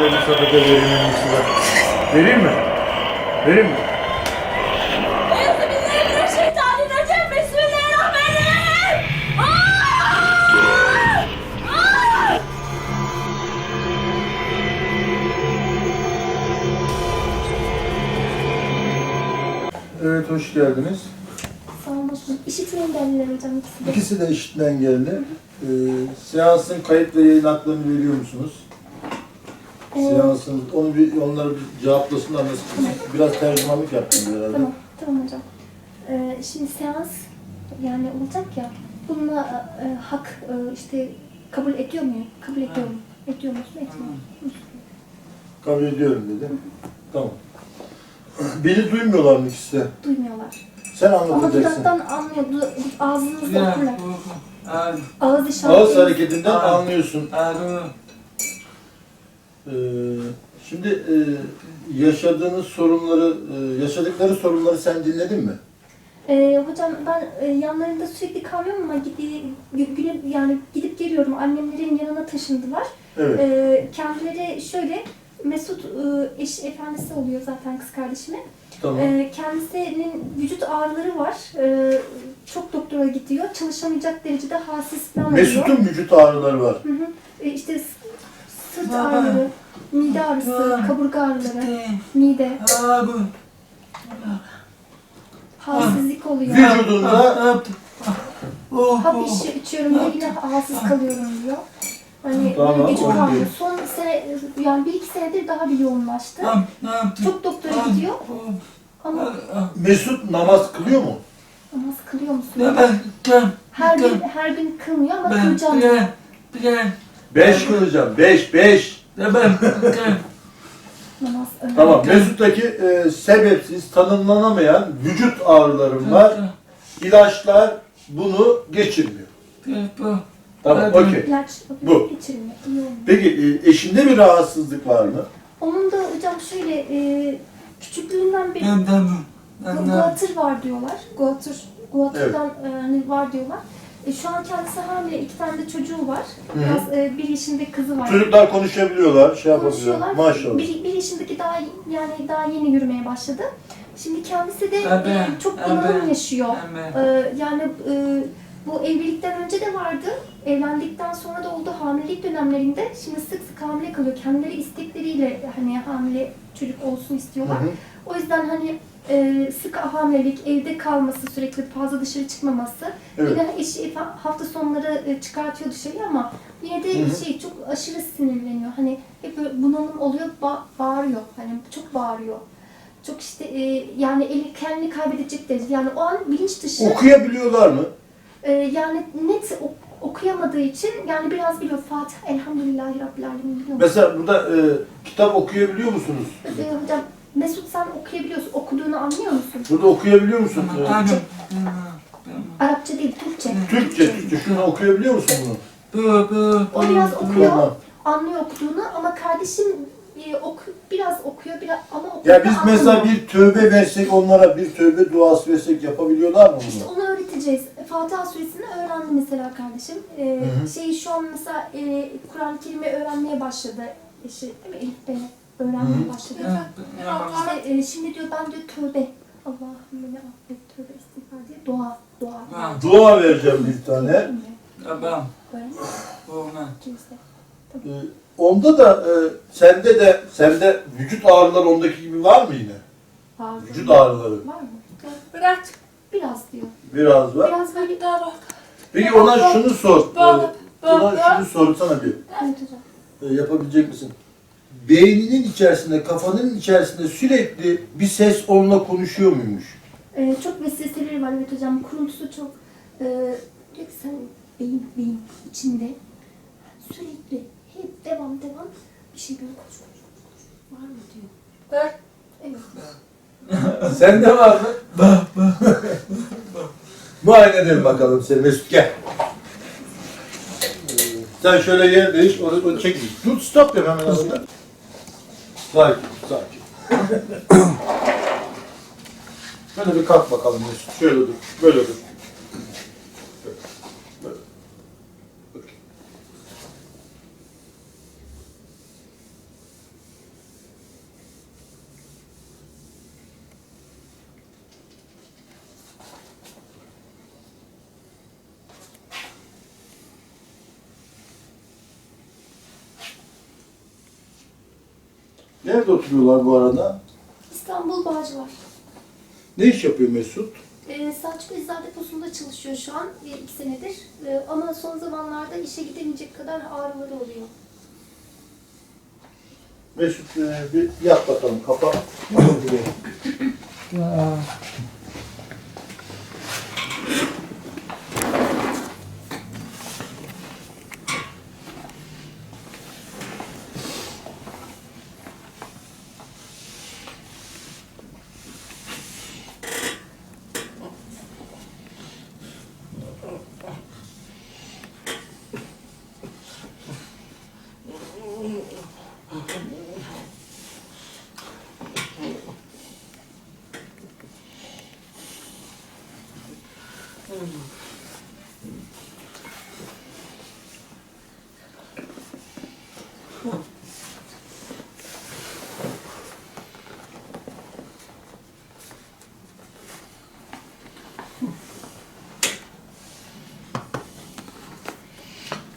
ayran eli sadaka verilmesi var. Vereyim mi? Vereyim mi? Aa! Aa! Evet hoş geldiniz. Sağ olun başkanım. İşitme engelliler hocam ikisi de. İkisi de işitten engelli. Ee, seansın kayıt ve yayın haklarını veriyor musunuz? Seansın, onu bir, onları bir cevaplasınlar. Nasıl? Biraz tercümanlık yaptım herhalde. Tamam, tamam hocam. Ee, şimdi seans yani olacak ya. Bununla e, hak e, işte kabul ediyor muyum? Kabul ediyorum. Ediyor musun? Etmiyor musun? Kabul ediyorum dedi. Tamam. Beni duymuyorlar mı ikisi? Duymuyorlar. Sen Ama anlatacaksın. dudaktan anlıyor. Du- ağzınızda okurlar. Ağız işareti. Ağız hareketinden Aa. anlıyorsun. dur. Ee, şimdi e, yaşadığınız sorunları, e, yaşadıkları sorunları sen dinledin mi? Ee, hocam ben e, yanlarında sürekli kalıyorum ama gidi, gü- güne, yani gidip geliyorum. Annemlerin yanına taşındılar. Evet. Ee, kendileri şöyle Mesut e, eş efendisi oluyor zaten kız kardeşimin. tamam. Ee, kendisinin vücut ağrıları var. Ee, çok doktora gidiyor. Çalışamayacak derecede halsiz falan oluyor. Mesut'un vücut ağrıları var. Hı hı. Ee, işte s- sırt ağrıları, mide ağrısı, kaburga ağrıları, mide, aa, bu. halsizlik oluyor. Vücudunda oh, Hap oh. içi, içiyorum diyor yine halsiz kalıyorum diyor. Hani Tamam, oldu. ağrıyor. Son sene, yani bir iki senedir daha bir yoğunlaştı. Çok doktora Tamam, gidiyor oh. ama Mesut namaz kılıyor mu? namaz kılıyor musun? Ya ben, ben, Her gün her gün kılmıyor ama kılacağım diyor. ben, ben, Beş kılacağım. Beş, beş. Ya ben, Namaz. Tamam. Mesut'taki e, sebepsiz, tanımlanamayan vücut ağrılarım var. İlaçlar bunu geçirmiyor. bu. Tamam, Evet. okey. İlaç Bu. geçirilmiyor. iyi olmuyor. Peki e, eşinde bir rahatsızlık var mı? Onun da hocam şöyle e, küçüklüğünden beri guatr var diyorlar. Guatr, guatrdan e, hani var diyorlar. E, şu an kendisi hamile. iki tane de çocuğu var. Biraz, e, bir yaşında kızı var. Çocuklar konuşabiliyorlar, şey yapabiliyorlar. Konuşuyorlar. Maşallah. Bir, bir yaşındaki daha yani daha yeni yürümeye başladı. Şimdi kendisi de e, çok bunalım yaşıyor. Ee, yani e, bu evlilikten önce de vardı. Evlendikten sonra da oldu hamilelik dönemlerinde. Şimdi sık sık hamile kalıyor. Kendileri istekleriyle hani hamile çocuk olsun istiyorlar. Hı hı. O yüzden hani e, sık hamilelik, evde kalması, sürekli fazla dışarı çıkmaması. Evet. Yine eşi hafta sonları e, çıkartıyor dışarıya ama yine de Hı hı. şey çok aşırı sinirleniyor. Hani hep böyle bunalım oluyor, ba- bağırıyor. Hani çok bağırıyor. Çok işte e, yani eli kendini kaybedecek derece. Yani o an bilinç dışı. Okuyabiliyorlar mı? Ee, yani net ok- okuyamadığı için yani biraz biliyor Fatih Elhamdülillahi Rabbil Alemin biliyor musun? Mesela burada e, kitap okuyabiliyor musunuz? Ee, hocam Mesut sen okuyabiliyorsun, okuduğunu anlıyor musun? Burada okuyabiliyor musun? E, ben, Arapça değil, Türkçe. Türkçe, Türkçe. Şunu okuyabiliyor musun bunu? bu, bu, O biraz okuyor, anlıyor okuduğunu ama kardeşim e, oku, biraz okuyor, biraz ama okuyor. Ya biz mesela bir tövbe versek onlara bir tövbe duası versek yapabiliyorlar mı İşte bunu? onu öğreteceğiz. Fatiha suresini öğrendi mesela kardeşim. Ee, Hı hı. Şeyi şu an mesela e, Kur'an-ı Kerim'i öğrenmeye başladı. Eşi değil mi? Elif Bey'le öğrenmeye başladı. İşte e, şimdi diyor ben diyor tövbe. Allahümme ne affet tövbe istiğfar diye dua. Dua. Ben. Dua vereceğim bir tane. bu, ne? kimse. E, onda da e, sende de sende vücut ağrıları ondaki gibi var mı yine? Bazı- Vücut ağrıları Var mı? Bırak, Biraz diyor. biraz var. Biraz böyle Peki ona şunu sor. E, Bak, ona bak. şunu sorsana bir. evet hocam. E, yapabilecek misin? Beyninin içerisinde, kafanın içerisinde sürekli bir ses onunla konuşuyor muymuş? Ee, çok vesveseleri var evet hocam. Kuruntusu çok. Sen beyin beyin içinde sürekli hep devam devam bir şey böyle koş koş koş koş. Var mı diyor. Bak. Evet. Sende var mı? Muayene edelim bakalım seni Mesut gel. Sen şöyle yer değiş, onu, onu çek. Dur stop yap hemen arada. Sakin, sakin. Böyle bir kalk bakalım Mesut. Şöyle dur, böyle dur. Nerede oturuyorlar bu arada? İstanbul Bağcılar. Ne iş yapıyor Mesut? Ee, Selçuk Eczane Deposu'nda çalışıyor şu an e, iki senedir. Ee, ama son zamanlarda işe gidemeyecek kadar ağrıları oluyor. Mesut e, bir yat bakalım kafa.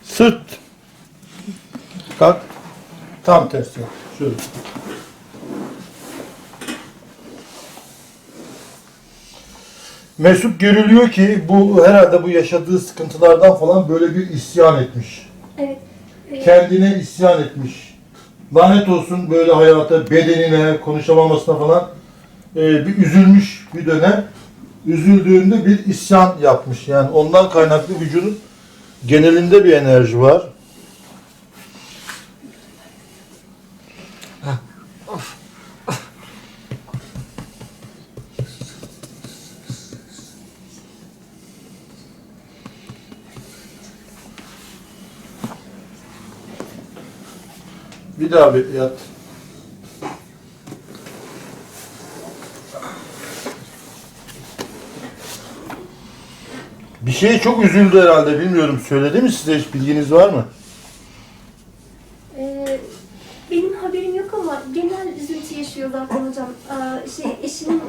Sırt. Kalk. Tam tersi. Şöyle. Mesut görülüyor ki bu herhalde bu yaşadığı sıkıntılardan falan böyle bir isyan etmiş. Evet. e, Kendine isyan etmiş. Lanet olsun böyle hayata, bedenine, konuşamamasına falan e, bir üzülmüş bir dönem. Üzüldüğünde bir isyan yapmış. Yani ondan kaynaklı vücudun genelinde bir enerji var. Bir daha bir yat. Bir şeye çok üzüldü herhalde bilmiyorum. Söyledi mi size hiç bilginiz var mı? e, benim haberim yok ama genel üzüntü yaşıyor zaten hocam. Aa, şey eşimin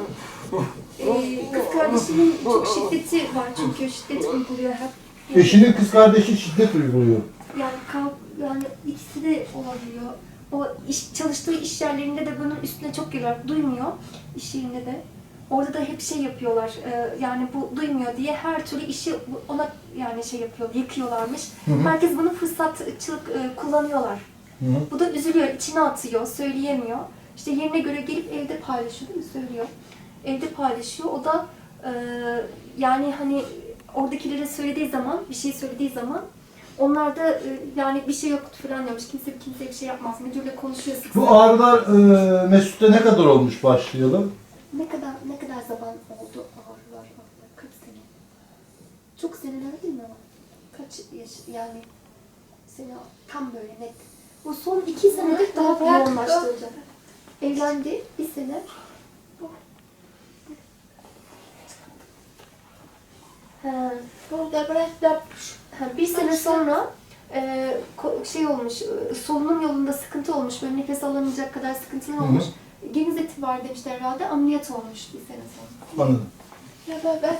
e, kız kardeşinin çok şiddeti var çünkü şiddet uyguluyor hep. Eşinin kız kardeşi şiddet uyguluyor. Yani kav, yani ikisi de olabiliyor. O iş, çalıştığı iş yerlerinde de bunun üstüne çok geliyor. Duymuyor iş yerinde de. Orada da hep şey yapıyorlar. e, yani bu duymuyor diye her türlü işi ona yani şey yapıyor, yıkıyorlarmış. Herkes bunu fırsatçılık e, kullanıyorlar. Hı hı. Bu da üzülüyor, içine atıyor, söyleyemiyor. İşte yerine göre gelip evde paylaşıyor değil mi? Söylüyor. Evde paylaşıyor. O da e, yani hani oradakilere söylediği zaman, bir şey söylediği zaman onlar da e, yani bir şey yok falan diyormuş. Kimse kimseye bir şey yapmaz. Müdürle konuşuyor sık Bu sık. ağrılar e, Mesut'ta ne kadar olmuş başlayalım? Ne kadar ne kadar zaman oldu ağrılar? Kaç sene? Çok seneler değil mi ama? Kaç yaş yani sene tam böyle net. Bu son iki senedir daha yoğunlaştı hocam. Evlendi bir sene. Ha, ha, bir sene sonra e, şey olmuş, e, solunum yolunda sıkıntı olmuş, böyle nefes alamayacak kadar sıkıntılar olmuş. Geniz eti var demişler herhalde, ameliyat olmuş bir sene sonra. Anladım. Ya ben, ben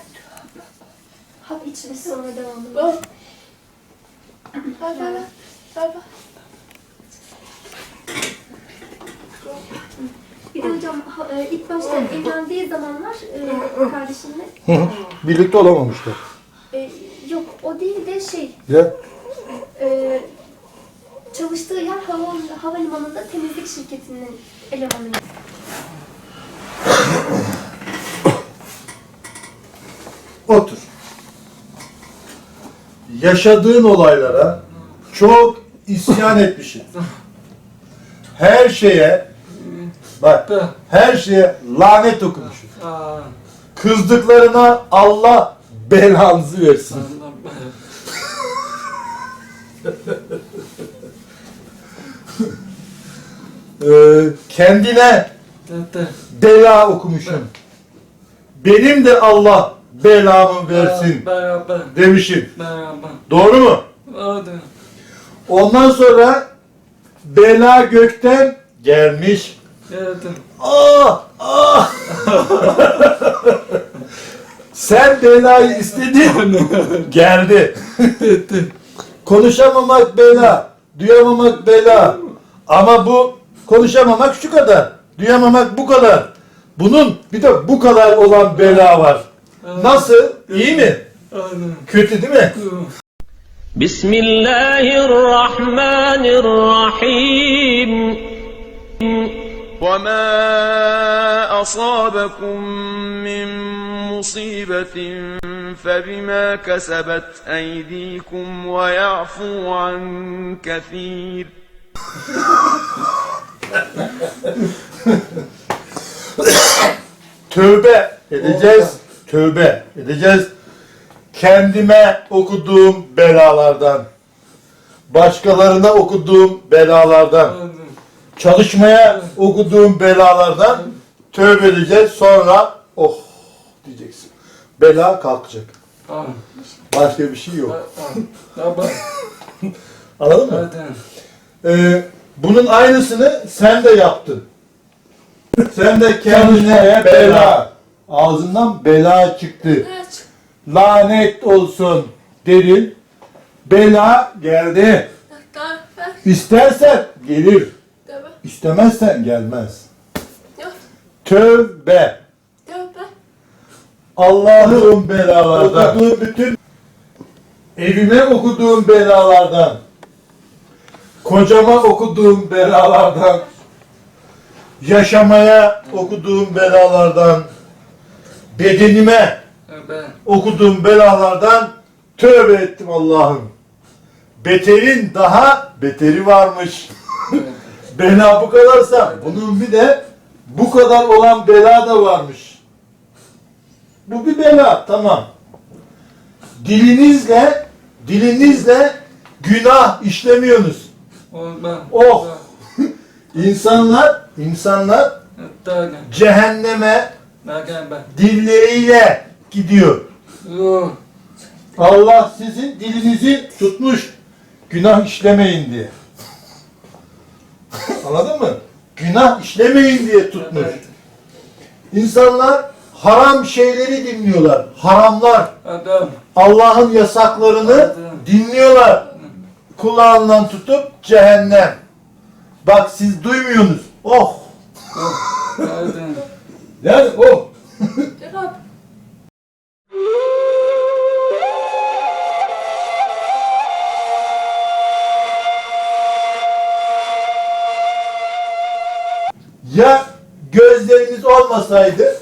hap içmiş sonra devamlı. Bir de hocam e, ilk başta evlendiği zamanlar e, kardeşimle Hı hı. Birlikte olamamışlar. O değil de şey Ya e, çalıştığı yer hava, havalimanında temizlik şirketinin elemanı. otur. Yaşadığın olaylara çok isyan etmişsin. Her şeye bak her şeye lanet okumuşsun. Kızdıklarına Allah belanızı versin. Ee, kendine bela okumuşum. Benim de Allah belamı versin Beraber. demişim. Beraber. Doğru mu? Hadi. Ondan sonra bela gökten gelmiş. Ah! Ah! Sen belayı istedin. Geldi. Konuşamamak bela, duyamamak bela. Ama bu konuşamamak şu kadar, duyamamak bu kadar. Bunun bir de bu kadar olan bela var. Nasıl? İyi mi? Kötü değil mi? Bismillahirrahmanirrahim. وما أصابكم من مصيبة فبما كسبت أيديكم ويعفو عن كثير Tövbe edeceğiz. Tövbe edeceğiz. Kendime okuduğum belalardan, başkalarına okuduğum belalardan, Hadi. çalışmaya okuduğum belalardan tövbe edeceğiz. Sonra oh diyeceksin. Bela kalkacak. Hadi. Başka bir şey yok. Baba. Anladın mı? Ee, bunun aynısını sen de yaptın. Sen de kendine bela. Ağzından bela çıktı. Lanet olsun dedin. Bela geldi. İstersen gelir. İstemezsen gelmez. Yok. Tövbe. Tövbe. Allah'ın belalardan. Okuduğum bütün evime okuduğum belalardan. Kocama okuduğum belalardan. Yaşamaya okuduğum belalardan. Bedenime okuduğum belalardan tövbe ettim Allah'ım. Beterin daha beteri varmış. Bela bu kadarsa bunun bir de bu kadar olan bela da varmış. Bu bir bela tamam. Dilinizle dilinizle günah işlemiyorsunuz. Ben. Oh! İnsanlar insanlar cehenneme dilleriyle gidiyor. Allah sizin dilinizi tutmuş. Günah işlemeyin diye. Anladın mı? Günah işlemeyin diye tutmuş. Evet. İnsanlar haram şeyleri dinliyorlar. Haramlar. Allah'ın yasaklarını dinliyorlar. Kulağından tutup cehennem. Bak siz duymuyorsunuz. Oh! Hadi. Yani oh! Ya gözleriniz olmasaydı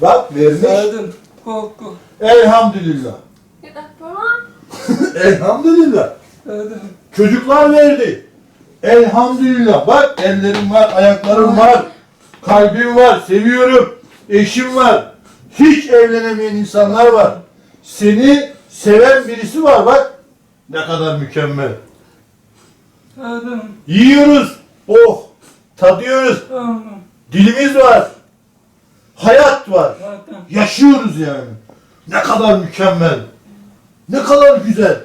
bak vermiş. Hadi. Korku. Elhamdülillah. Neden? Tamam. Elhamdülillah. Hadi. Çocuklar verdi. Elhamdülillah. Bak ellerim var, ayaklarım var, kalbim var, seviyorum. Eşim var. Hiç evlenemeyen insanlar var. Seni seven birisi var bak. Ne kadar mükemmel. Hadi. Yiyoruz. Oh. Tadıyoruz. Dilimiz var. Hayat var. Yaşıyoruz yani. Ne kadar mükemmel. Ne kadar güzel.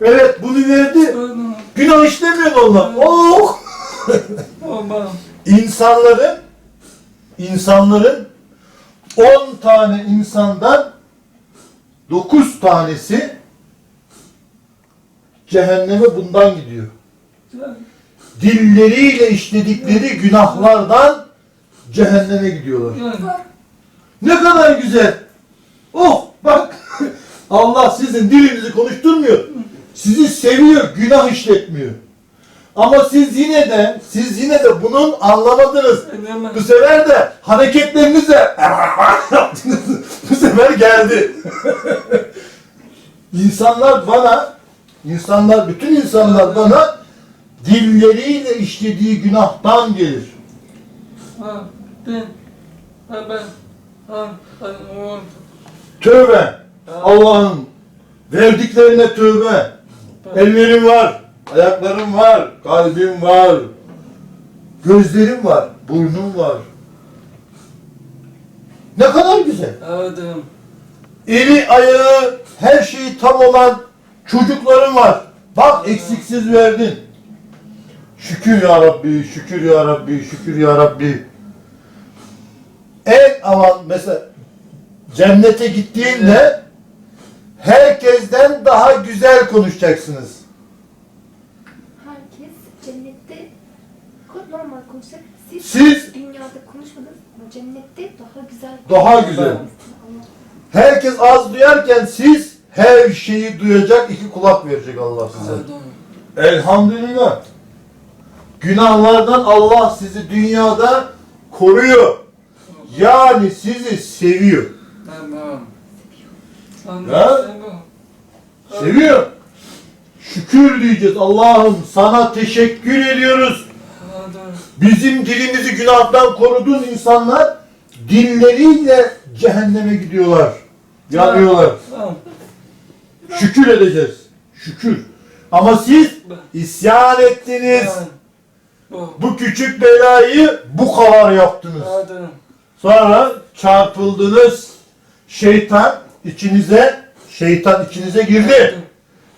Evet bunu verdi. Günah işlemiyor onlar. Oh! Baba. İnsanların insanların 10 tane insandan 9 tanesi cehenneme bundan gidiyor. Dilleriyle işledikleri günahlardan cehenneme gidiyorlar. Ne kadar güzel. Oh bak Allah sizin dilinizi konuşturmuyor. Sizi seviyor, günah işletmiyor. Ama siz yine de siz yine de bunun anlamadınız. Bu sefer de hareketlerinizle yaptınız. Bu sefer geldi. insanlar bana insanlar bütün insanlar bana dilleriyle işlediği günahtan gelir. Tövbe. Allah'ım verdiklerine tövbe. Ellerim var, ayaklarım var, kalbim var, gözlerim var, burnum var. Ne kadar güzel. Adım. Eli, ayağı, her şeyi tam olan çocuklarım var. Bak eksiksiz verdin. Şükür ya Rabbi, şükür ya Rabbi, şükür ya Rabbi. En aman mesela cennete gittiğinde herkesten daha güzel konuşacaksınız. Herkes cennette normal konuşacak. Siz, Siz- dünyada konuşmadınız ama cennette daha güzel Daha güzel. Herkes az duyarken siz her şeyi duyacak iki kulak verecek Allah size. Elhamdülillah. Günahlardan Allah sizi dünyada koruyor. Yani sizi seviyor. Anlaşıldı. Seviyor. Şükür diyeceğiz. Allah'ım sana teşekkür ediyoruz. Bizim dilimizi günahtan koruduğun insanlar dilleriyle cehenneme gidiyorlar. Yanıyorlar. Şükür edeceğiz. Şükür. Ama siz isyan ettiniz. Tamam. Bu. Küçük belayı bu kadar yaptınız. Adım. Sonra çarpıldınız. Şeytan içinize şeytan içinize girdi.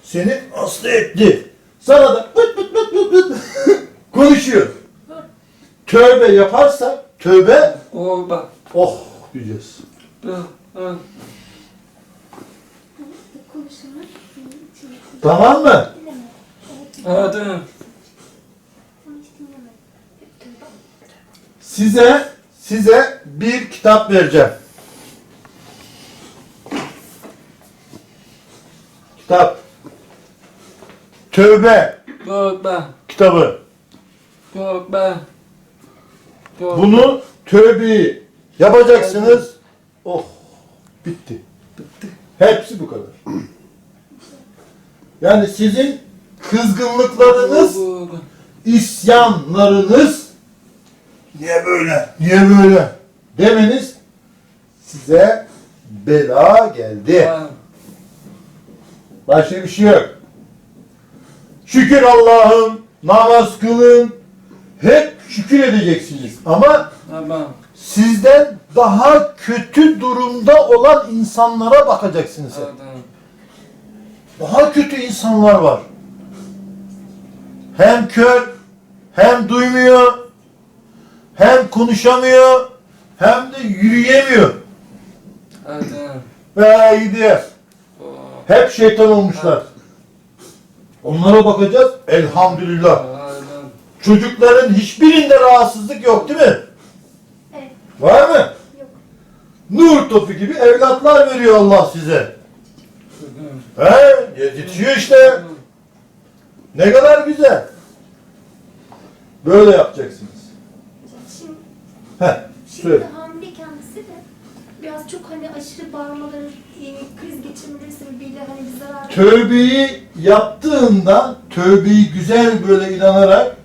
Seni hasta etti. Sana da pıt pıt pıt pıt pıt konuşuyor. Tövbe yaparsa tövbe O bak. oh diyeceğiz. Tamam mı? dinleme. Evet, Adım. onu hiç dinleme. Hep tövbe. Size size bir kitap vereceğim. Kitap. Tövbe bak. kitabı. Bak. Bu. Bunu tövbeyi yapacaksınız. Oh bitti. Bitti. Hepsi bu kadar. Yani sizin kızgınlıklarınız, isyanlarınız niye böyle, niye böyle demeniz size bela geldi. Başka bir şey yok. Şükür Allah'ım, namaz kılın, hep şükür edeceksiniz. Ama Tamam. sizden daha kötü durumda olan insanlara bakacaksınız. hep. Adım. Daha kötü insanlar var. Hem kör, hem duymuyor, hem konuşamıyor, hem de yürüyemiyor. Adım. Ve gidiyor. Hep şeytan olmuşlar. Onlara bakacağız. Elhamdülillah. Adım. Çocukların hiçbirinde rahatsızlık yok değil mi? Evet. Var mı? Yok. Nur topu gibi evlatlar veriyor Allah size. He? Yetişiyor işte. Ne kadar güzel. Böyle yapacaksınız. Heh, şimdi söyle. hamile kendisi de biraz çok hani aşırı bağırmaları, e, kriz geçirmeleri sebebiyle hani bir zarar Tövbeyi yaptığında, tövbeyi güzel böyle inanarak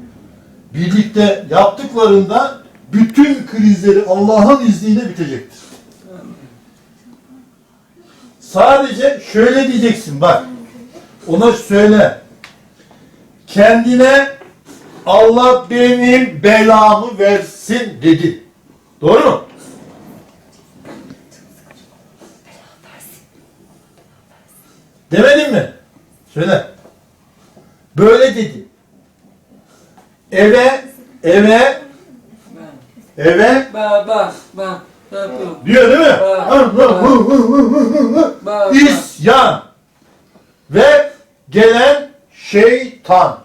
birlikte yaptıklarında bütün krizleri Allah'ın izniyle bitecektir. Sadece şöyle diyeceksin bak. Ona söyle. Kendine Allah benim belamı versin dedi. Doğru mu? Demedin mi? Söyle. Böyle dedi. Eve, eve, eve bak bak. Yapıyorum. diyor değil mi? İsyan ve gelen şeytan.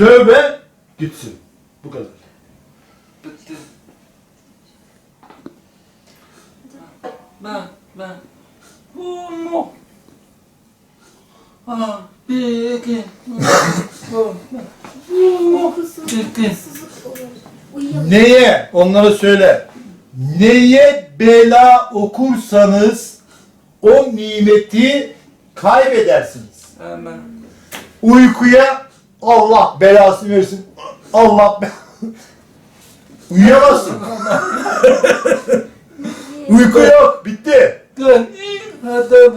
Tövbe gitsin. Bu kadar. Bitti. Bak bak. Bu mu? Ha, bir, iki. Uykusuz, Bitti. Neye? Onlara söyle. Neye bela okursanız o nimeti kaybedersiniz. Tamam. Uykuya Allah belasını versin. Allah be Uyuyamazsın. Uyku yok. Bitti. Gel. Hadi.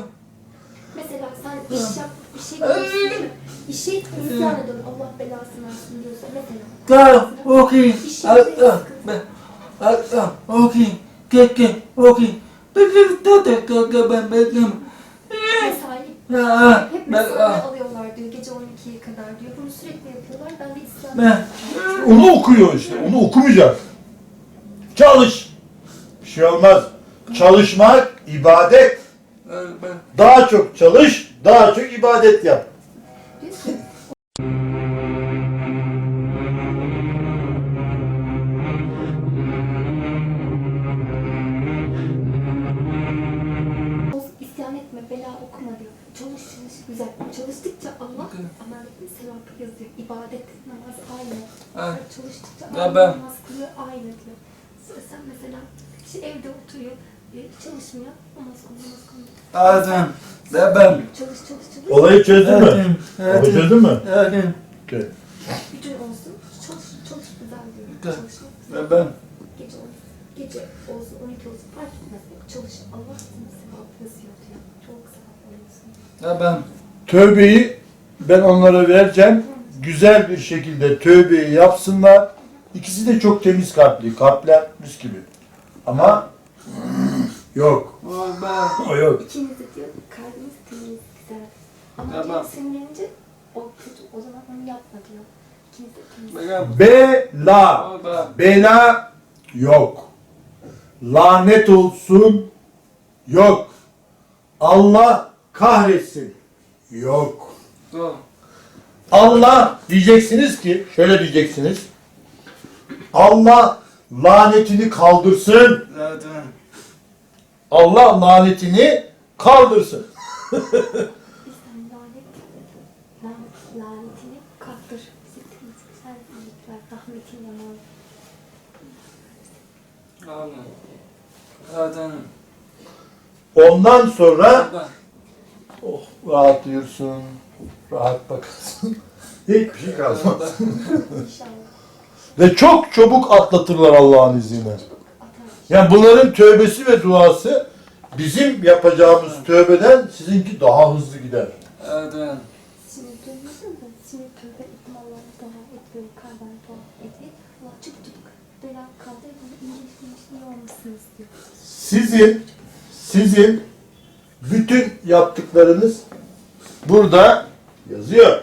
Mesela sen iş yap, şey değil mi? İşi isyan ediyorsun. Allah belasını versin diyorsun. Mesela. Gel. Okey. Ben. Hatta. Okey. Gel gel. Okey. Bekle. Tek tek ben bekleme. Mesai. Ha. Hep Ben. mesai alıyorlar diyor. Gece 12'ye kadar diyor. Bunu sürekli yapıyorlar. Ben. Onu okuyor işte. Onu okumayacak. Çalış. Bir şey olmaz. Çalışmak ibadet. Daha çok çalış, daha çok ibadet yap. Aynı. Çalıştıkça Ya Allah ben- namaz kılıyor aynı diyor. Sen mesela işte evde oturuyor, e, çalışmıyor, namaz kılıyor, namaz kılıyor. Adam. Ben. Ben. Çalış çalış çalış. Olayı çözdün mü? Olayı Evet. çözdün mü? Evet. Okay. Gücün olsun, çalış çalış güzel diyor. Güzel. Çalışmak Ben. Ben. Gece olsun. Gece olsun, 12 olsun fark etmez. Çalış. Allah sana sevap yazıyor diyor. Çok sevap alıyorsun. Ben. Tövbeyi ben onlara vereceğim. Güzel bir şekilde tövbeyi yapsınlar. İkisi de çok temiz kalpli. Kalpler mis gibi. Ama yok. Ben. O yok. İkiniz de diyor kalbiniz temiz, güzel. Ama ben- sinirlenince o kötü. O zaman onu yapma diyor. De temiz. Bela. Bela yok. Lanet olsun yok. Allah kahretsin yok. Go. Allah diyeceksiniz ki şöyle diyeceksiniz. Allah lanetini kaldırsın. Zaten. Allah lanetini kaldırsın. Lanetini kaldır. Bizi temiz, güzel iyilikler, rahmetin yaman. Amin. Zaten. Ondan sonra oh, rahatlıyorsun. Rahat bakarsın. Hiçbir şey kalmaz. İnşallah. Ve çok çabuk atlatırlar Allah'ın izniyle. Yani bunların tövbesi ve duası bizim yapacağımız tövbeden sizinki daha hızlı gider. Zaten. Şimdi duyuyorsun da şimdi tövbe ettim Allah'a dua et böyle kalben dua et. et. Allah çık çık bela kaldır bunu iyileştirmiş iyi olmuşsunuz diyor. Sizin sizin bütün yaptıklarınız burada yazıyor.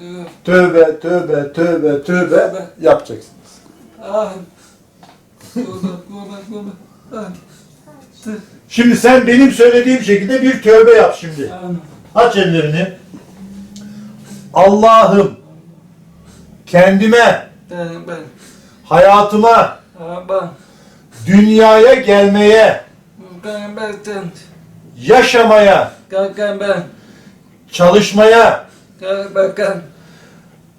Evet. Tövbe, tövbe, tövbe, tövbe yapacaksınız. Ah. Go. Ah. Şimdi sen benim söylediğim şekilde bir tövbe yap şimdi. Aç ellerini. Allah'ım kendime, Ben. Ben. hayatıma. Ben. dünyaya gelmeye, Ben. Ben. Ben. yaşamaya, ben. çalışmaya, Kalk bakan.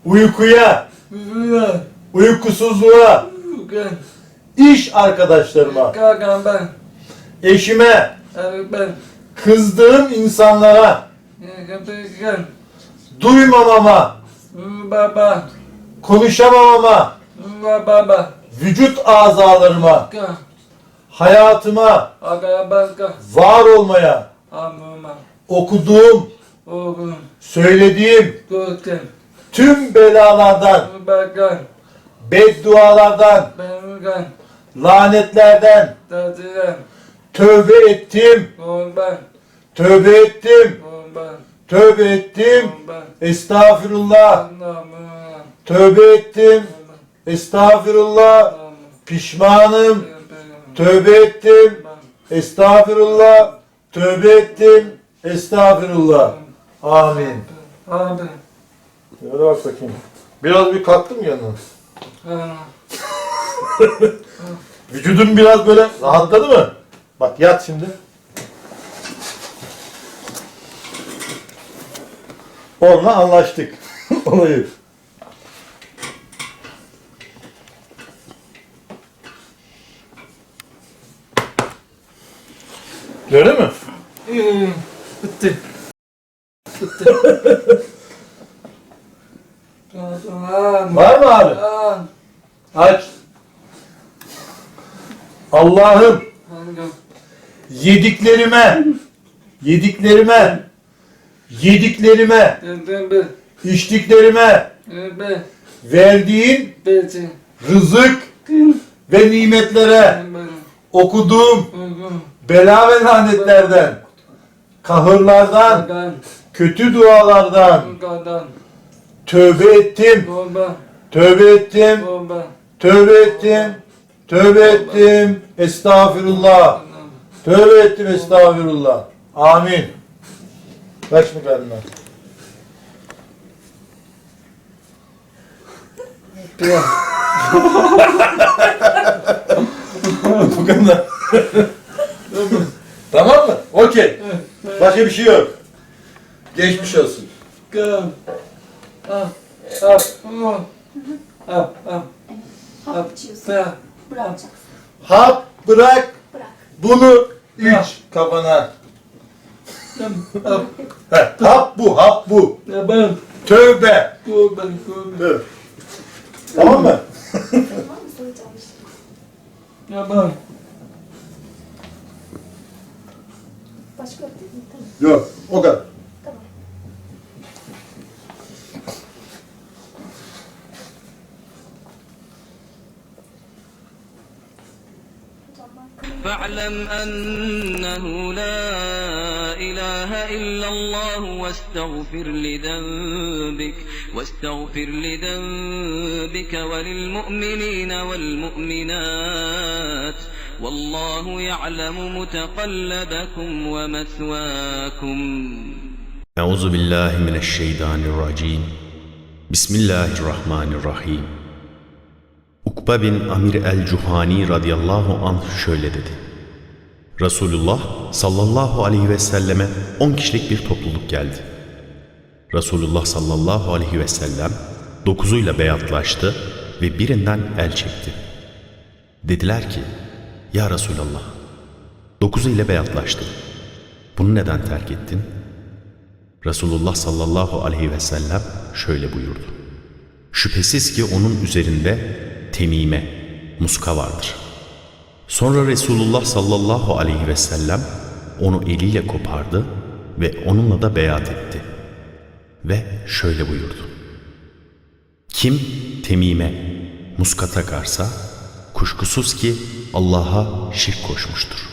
uykuya, Rüya. uykusuzluğa, Kalk. iş arkadaşlarıma, Kalkan ben. eşime, Kalk ben. kızdığım insanlara, Kalkan. duymamama, Baba. konuşamamama, Baba. vücut azalarıma, hayatıma, var olmaya, Amuma. okuduğum, Oğlum. Söylediğim tüm belalardan, beddualardan, lanetlerden tövbe ettim, tövbe ettim, tövbe ettim, Bomban. estağfirullah, Anlamına. tövbe ettim, estağfirullah, pişmanım, tövbe. Ettim, estağfirullah, tövbe ettim, estağfirullah. Amin. Abi. Hadi bak bakayım. Biraz bir kalktım yanına. Ha. Vücudun biraz böyle rahatladı mı? Bak yat şimdi. Onunla anlaştık. Olayı. Gördün mü? Ee, Bitti. Bitti. Tamam. Var mı abi? Aç. Allah'ım? Yediklerime, yediklerime, yediklerime, içtiklerime verdiğin rızık ve nimetlere okuduğum bela ve lanetlerden, kahırlardan, kötü dualardan kadar tövbe ettim, baba tövbe ettim, tövbe ettim, tövbe ettim, estağfirullah, tövbe ettim, estağfirullah. Amin. Kaç mı kadınlar? Bu kadar. tamam mı? Okey. Başka bir şey yok. Geçmiş olsun. Gel. Ah ah ah ah ah Hap içiyorsun. ah Bırakacaksın. Hap bırak, Bırak. bunu iç kafana. ah Heh, hap bu, hap bu. ben Tövbe. bu ben. Tamam mı? Tamam mı? Soracağım işte. ya ben Başka yok değil mi? Tamam. Yok, o kadar. واعلم أنه لا إله إلا الله واستغفر لذنبك واستغفر لذنبك وللمؤمنين والمؤمنات. والله يعلم متقلبكم ومثواكم. أعوذ بالله من الشيطان الرجيم. بسم الله الرحمن الرحيم. Ukba bin Amir el-Cuhani radıyallahu anh şöyle dedi. Resulullah sallallahu aleyhi ve selleme 10 kişilik bir topluluk geldi. Resulullah sallallahu aleyhi ve sellem dokuzuyla beyatlaştı ve birinden el çekti. Dediler ki, Ya Resulallah, dokuzu ile beyatlaştın. Bunu neden terk ettin?'' Resulullah sallallahu aleyhi ve sellem şöyle buyurdu. Şüphesiz ki onun üzerinde temime, muska vardır. Sonra Resulullah sallallahu aleyhi ve sellem onu eliyle kopardı ve onunla da beyat etti. Ve şöyle buyurdu. Kim temime, muska takarsa kuşkusuz ki Allah'a şirk koşmuştur.